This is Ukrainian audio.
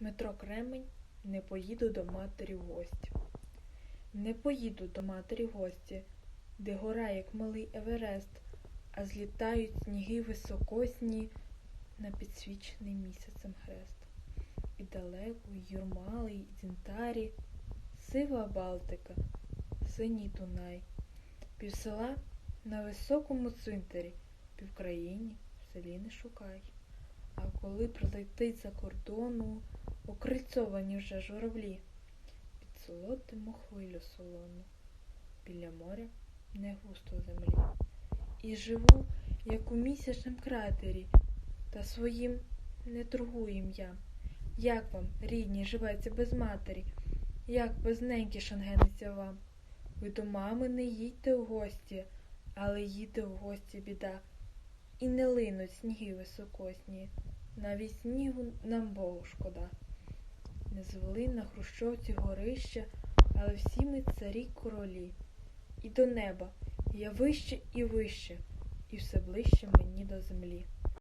Дмитро Кремень не поїду до матері в гості. Не поїду до матері в гості, де гора, як малий Еверест, а злітають сніги високосні на підсвічений місяцем хрест. І далеко, й юрмали, й дзінтарі, сива Балтика, синій Дунай, півсела на високому цвинтарі, півкраїні в селі не шукай. А коли прилетить за кордону, окрильцовані вже журавлі, під солодиму хвилю солону, біля моря не густо землі. І живу, як у місячнім кратері, та своїм не торгую ім'ям. Як вам, рідні, живеться без матері, як без неньки шангениться вам? Ви до мами не їдьте в гості, але їде в гості біда. І не линуть сніги високосні, навіть снігу нам Богу шкода. Не звели на хрущовці горища, але всі ми царі королі. І до неба я вище і вище, і все ближче мені до землі.